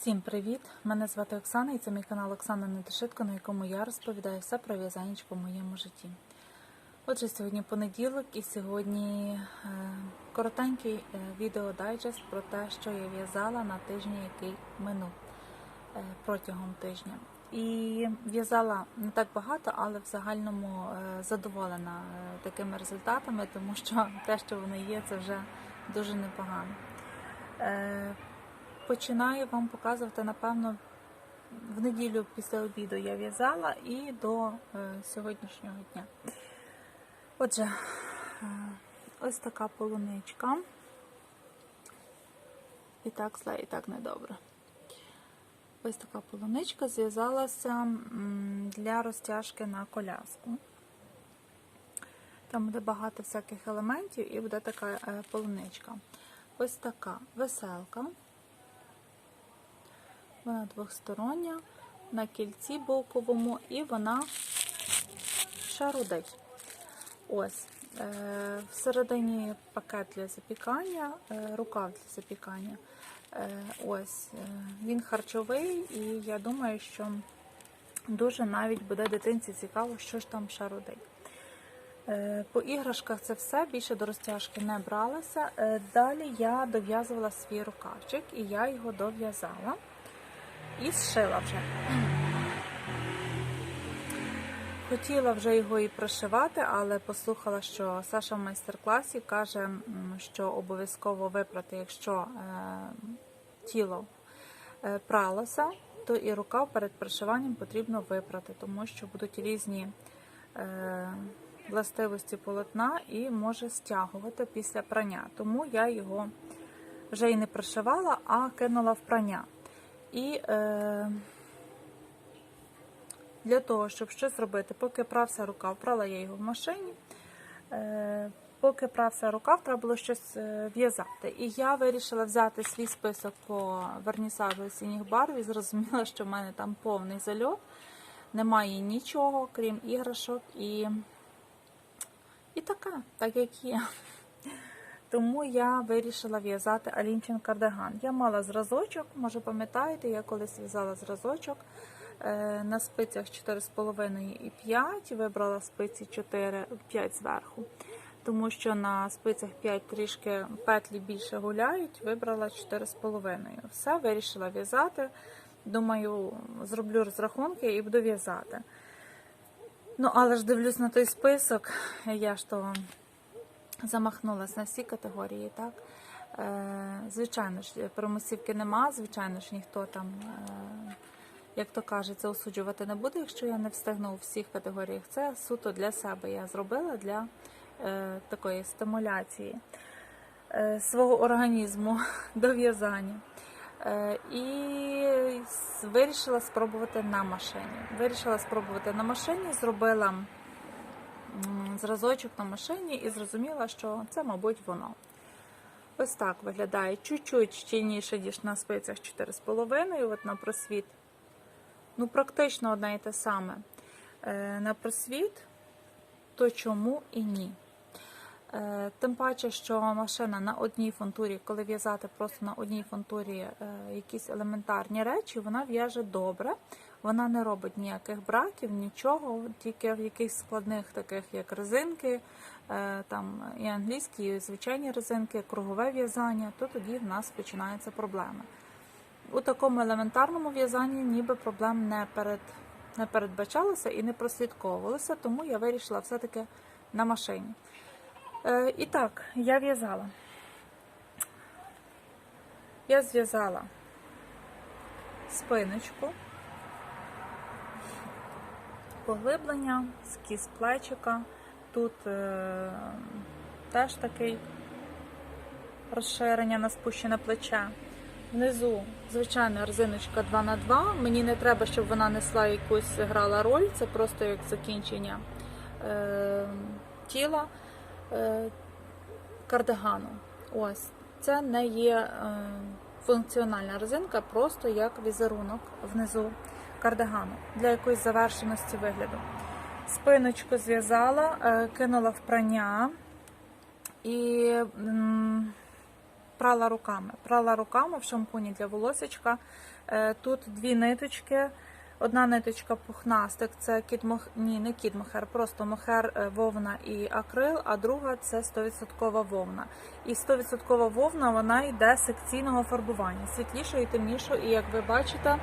Всім привіт! Мене звати Оксана і це мій канал Оксана Недошитко, на якому я розповідаю все про в'язання по моєму житті. Отже, сьогодні понеділок і сьогодні е, коротенький е, відеодайджест про те, що я в'язала на тижні, який минув е, протягом тижня. І в'язала не так багато, але в загальному задоволена такими результатами, тому що те, що вони є, це вже дуже непогано. Починаю вам показувати, напевно, в неділю після обіду я в'язала і до е, сьогоднішнього дня. Отже, е, ось така полуничка. І так зле, і так недобре. Ось така полуничка зв'язалася для розтяжки на коляску. Там буде багато всяких елементів і буде така е, полуничка. Ось така веселка. Вона двохстороння, на кільці боковому, і вона шарудить. Ось. Е, всередині пакет для запікання, е, рукав для запікання. Е, ось. Він харчовий, і я думаю, що дуже навіть буде дитинці цікаво, що ж там шарудить. По іграшках це все, більше до розтяжки не бралася. Далі я дов'язувала свій рукавчик, і я його дов'язала і зшила вже. Хотіла вже його і прошивати, але послухала, що Саша в майстер-класі каже, що обов'язково випрати, якщо е, тіло е, пралося, то і рукав перед прошиванням потрібно випрати, тому що будуть різні е, властивості полотна і може стягувати після прання. Тому я його вже і не прошивала, а кинула в прання. І е, для того, щоб щось зробити, поки прався рукав, прала я його в машині. Е, поки прався рукав, треба було щось е, в'язати. І я вирішила взяти свій список по вернісажу осінніх барв і зрозуміла, що в мене там повний зальот, немає нічого, крім іграшок і, і така, так як є. Тому я вирішила в'язати Алінчин кардиган. Я мала зразочок, може пам'ятаєте, я колись в'язала зразочок е, на спицях 4,5 і 5, вибрала спиці 4, 5 зверху. Тому що на спицях 5 трішки петлі більше гуляють, вибрала 4,5. Все, вирішила в'язати. Думаю, зроблю розрахунки і буду в'язати. Ну, але ж дивлюсь на той список, я ж то замахнулася на всі категорії, так? Е, звичайно ж, промисівки нема, звичайно ж, ніхто там, е, як то кажеться, осуджувати не буде, якщо я не встигну у всіх категоріях. Це суто для себе я зробила для е, такої стимуляції свого організму до в'язання. І вирішила спробувати на машині. Вирішила спробувати на машині, зробила зразочок на машині і зрозуміла, що це, мабуть, воно. Ось так виглядає. Чуть-чуть щільніше, ніж на спицях 4,5, от на просвіт. Ну, практично одне і те саме. Е, на просвіт, то чому і ні? Е, Тим паче, що машина на одній фунтурі, коли в'язати просто на одній фунтурі е, якісь елементарні речі, вона в'яже добре. Вона не робить ніяких браків, нічого, тільки в якихось складних, таких як резинки, е, там і англійські, і звичайні резинки, кругове в'язання, то тоді в нас починаються проблеми. У такому елементарному в'язанні ніби проблем не, перед, не передбачалося і не прослідковувалося, тому я вирішила все-таки на машині. Е, і так, я в'язала. Я зв'язала спиночку, поглиблення, скіз плечика. Тут е, теж такий розширення на спущене плече. Внизу, звичайно, резиночка 2х2. Мені не треба, щоб вона несла якусь грала роль, це просто як закінчення е, тіла е, кардигану. Ось. Це не є е, функціональна резинка, просто як візерунок внизу кардигану для якоїсь завершеності вигляду. Спиночку зв'язала, е, кинула в прання і прала руками. Прала руками в шампуні для волосечка. Е, Тут дві ниточки. Одна ниточка пухнастик, це кіт мох... ні, не кіт просто мохер, е, вовна і акрил, а друга це 100% вовна. І 100% вовна вона йде секційного фарбування, світлішого і темнішого. І як ви бачите,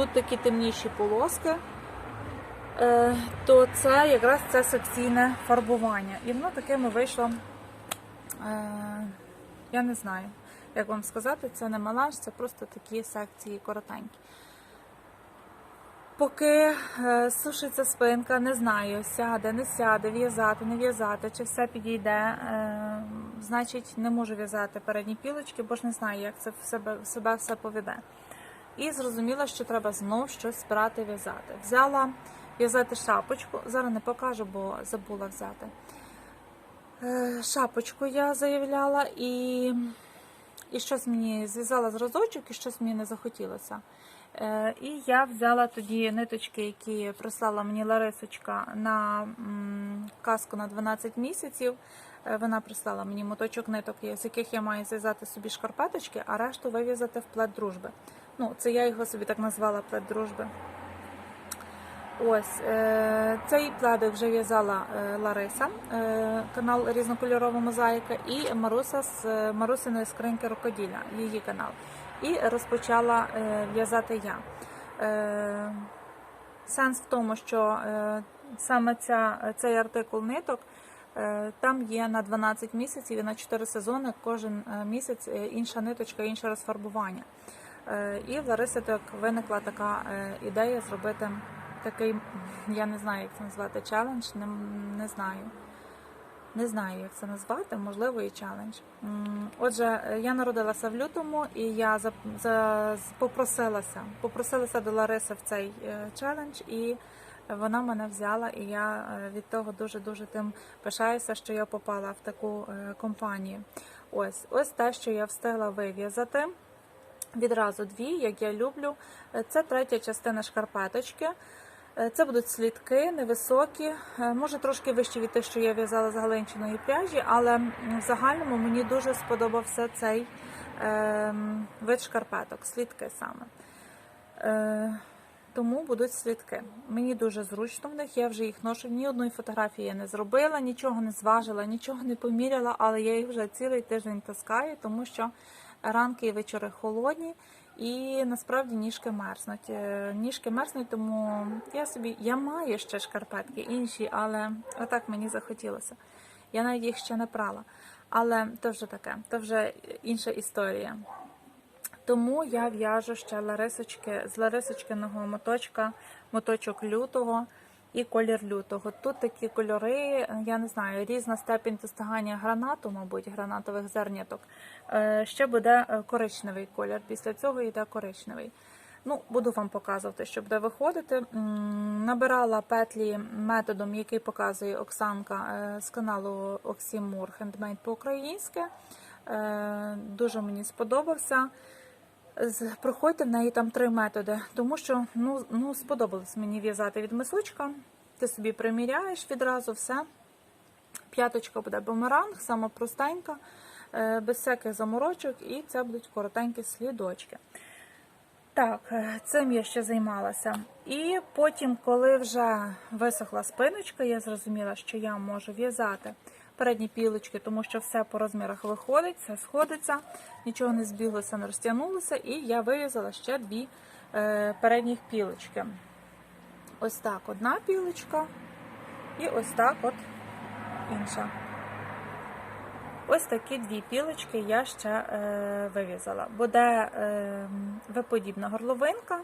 тут такі темніші полоски, е, то це якраз це секційне фарбування. І воно такими вийшло, е, я не знаю, як вам сказати, це не меланж, це просто такі секції коротенькі. Поки е, сушиться спинка, не знаю, сяде, не сяде, в'язати, не в'язати, чи все підійде. Значить, не можу в'язати передні пілочки, бо ж не знаю, як це в себе, в себе все поведе. І зрозуміла, що треба знов щось збирати в'язати. Взяла в'язати шапочку. Зараз не покажу, бо забула взяти. Е, шапочку я заявляла і, і щось мені зв'язала зразочок, і щось мені не захотілося. Е, І я взяла тоді ниточки, які прислала мені Ларисочка на м, казку на 12 місяців. Е, Вона прислала мені моточок ниток, з яких я маю зв'язати собі шкарпеточки, а решту вив'язати в плед дружби. Ну, це я його собі так назвала плед дружби. Ось е, цей пледик вже в'язала е, Лариса, е, канал різнокольорова мозаїка, і Маруся з Марусиної скриньки рукоділля, її канал. І розпочала в'язати я. Сенс в тому, що саме ця, цей артикул ниток там є на 12 місяців і на 4 сезони. Кожен місяць інша ниточка, інше розфарбування. Е, І в Лариси так виникла така е, ідея зробити такий, я не знаю, як це назвати, челендж, не, не знаю. Не знаю, як це назвати, можливо, і челендж. Отже, е, я народилася в лютому, і я за, за, попросилася, попросилася до Лариси в цей челендж, і вона мене взяла, і я від того дуже-дуже тим пишаюся, що я попала в таку компанію. Ось, ось те, що я встигла вив'язати. Відразу дві, як я люблю. Е, Це третя частина шкарпеточки. Е, Це будуть слідки невисокі, е, може трошки вищі від тих, що я в'язала з галинчиної пряжі, але в загальному мені дуже сподобався цей е, вид шкарпеток, слідки саме. Тому будуть слідки. Мені дуже зручно в них, я вже їх ношу. Ні одної фотографії я не зробила, нічого не зважила, нічого не поміряла, але я їх вже цілий тиждень таскаю, тому що ранки і вечори холодні. І насправді ніжки мерзнуть. Е, Ніжки мерзнуть, тому я собі я маю ще шкарпетки інші, але отак мені захотілося. Я навіть їх ще не прала. Але то вже таке, то вже інша історія. Тому я в'яжу ще Ларисочки з Ларисочкиного моточка, моточок лютого і колір лютого. Тут такі кольори, я не знаю, різна степінь достигання гранату, мабуть, гранатових зерняток. Е, Ще буде е, коричневий колір. Після цього йде коричневий. Ну, буду вам показувати, що буде виходити. Набирала петлі методом, який показує Оксанка е, з каналу Оксімур Handmade по-українськи. Е, Дуже мені сподобався. Проходьте в неї там три методи, тому що ну, ну сподобалось мені в'язати від мисочка. Ти собі приміряєш відразу все. П'яточка буде бумеранг, сама простенька, е, без всяких заморочок, і це будуть коротенькі слідочки. Так, е, цим я ще займалася. І потім, коли вже висохла спиночка, я зрозуміла, що я можу в'язати передні пілочки, тому що все по розмірах виходить, все сходиться, нічого не збіглося, не розтягнулося, і я вив'язала ще дві е, передніх пілочки. Ось так одна пілочка, і ось так от інша. Ось такі дві пілочки я ще е, вив'язала. Буде е, виподібна горловинка,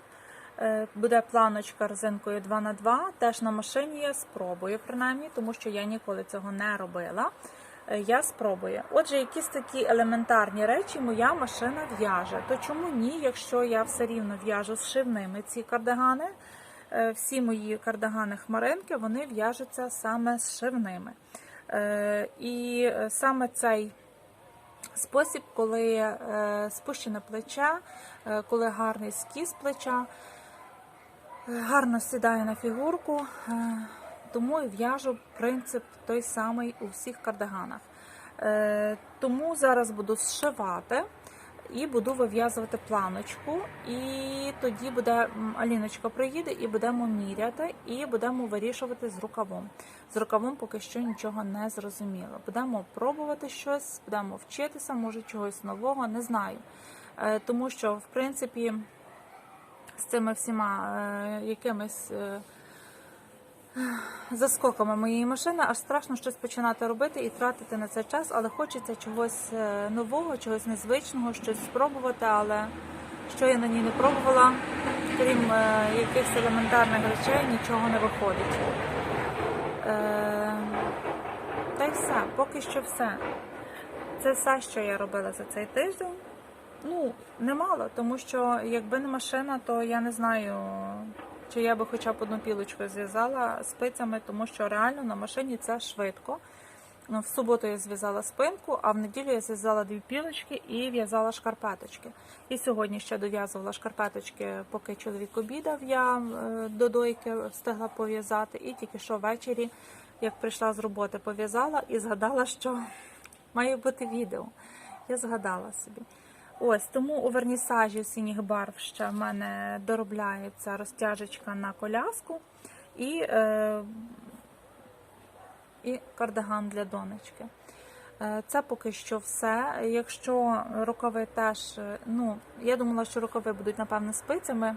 буде планочка резинкою 2х2. Теж на машині я спробую, принаймні, тому що я ніколи цього не робила. Е, я спробую. Отже, якісь такі елементарні речі моя машина в'яже. То чому ні, якщо я все рівно в'яжу з шивними ці кардигани? Е, Всі мої кардигани хмаринки вони в'яжуться саме з шивними. Е, І е, саме цей спосіб, коли е, спущене плече, е, коли гарний скіз плеча, е, гарно сідає на фігурку, е, тому і в'яжу принцип той самий у всіх кардиганах. Е, Тому зараз буду зшивати і буду вив'язувати планочку. І тоді буде Аліночка приїде і будемо міряти, і будемо вирішувати з рукавом. З рукавом поки що нічого не зрозуміло. Будемо пробувати щось, будемо вчитися, може чогось нового, не знаю. Е, Тому що, в принципі, з цими всіма е, якимись. е, заскоками моєї машини, аж страшно щось починати робити і тратити на це час, але хочеться чогось е, нового, чогось незвичного, щось спробувати, але що я на ній не пробувала, крім якихось елементарних речей, нічого не виходить. Та й все, поки що все. Це все, що я робила за цей тиждень. Ну, немало, тому що якби не машина, то я не знаю, чи я би хоча б одну пілочку зв'язала спицями, тому що реально на машині це швидко. Ну, В суботу я зв'язала спинку, а в неділю я зв'язала дві пілочки і в'язала шкарпеточки. І сьогодні ще дов'язувала шкарпеточки, поки чоловік обідав, я е, до дойки встигла пов'язати. І тільки що ввечері, як прийшла з роботи, пов'язала і згадала, що має бути відео. Я згадала собі. Ось тому у вернісажі синіх барв ще в мене доробляється розтяжечка на коляску і, е, і кардиган для донечки. Е, Це поки що все. Якщо рукави теж, е, ну, я думала, що рукави будуть, напевно, спицями.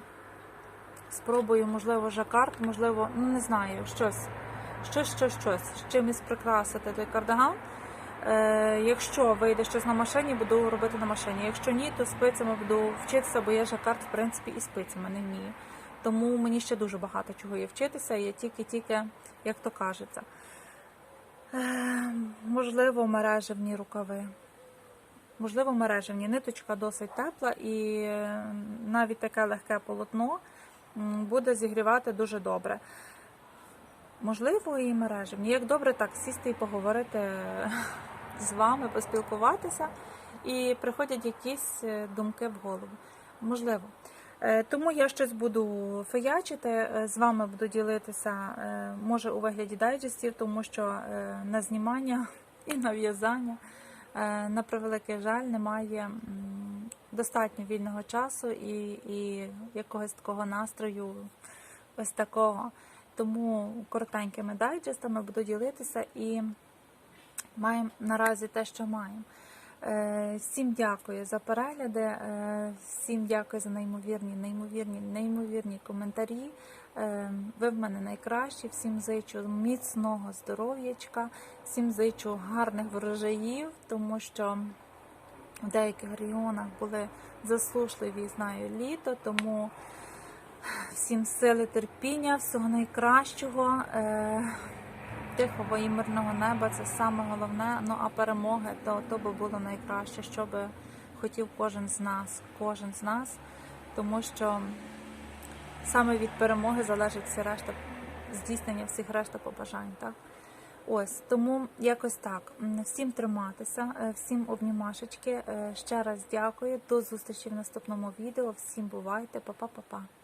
Спробую, можливо, жакард, можливо, ну не знаю, щось, щось, щось, щось, з чимось прикрасити той кардиган. Е, якщо вийде щось на машині, буду робити на машині. Якщо ні, то спицями буду вчитися, бо я жакард, в принципі, і спицями не вмію. Тому мені ще дуже багато чого є вчитися, я тільки-тільки, як то кажеться. Е, можливо, мережевні рукави. Можливо, мережевні. Ниточка досить тепла і навіть таке легке полотно буде зігрівати дуже добре. Можливо, і мережевні. Як добре так сісти і поговорити з вами, поспілкуватися, і приходять якісь е, думки в голову. Можливо. Е, Тому я щось буду феячити, е, з вами буду ділитися, може у вигляді дайджестів, тому що на знімання і на в'язання, е, на превеликий жаль, немає достатньо вільного часу і, і якогось такого настрою, ось такого. Тому коротенькими дайджестами буду ділитися і маємо наразі те, що маємо. Е, Всім дякую за перегляди, е, всім дякую за неймовірні, неймовірні, неймовірні коментарі. Е, Ви в мене найкращі. Всім зичу міцного здоров'ячка, всім зичу гарних врожаїв, тому що в деяких регіонах були засушливі, знаю, літо, тому всім сили, терпіння, всього найкращого. Тихого і мирного неба це саме головне. Ну а перемоги то, то би було найкраще, що би хотів кожен з нас, кожен з нас, тому що саме від перемоги залежить всі решта здійснення всіх решта побажань. Так? Ось тому якось так. Всім триматися, е, всім обнімашечки. Е, Ще раз дякую. До зустрічі в наступному відео. Всім бувайте, па-па-па-па.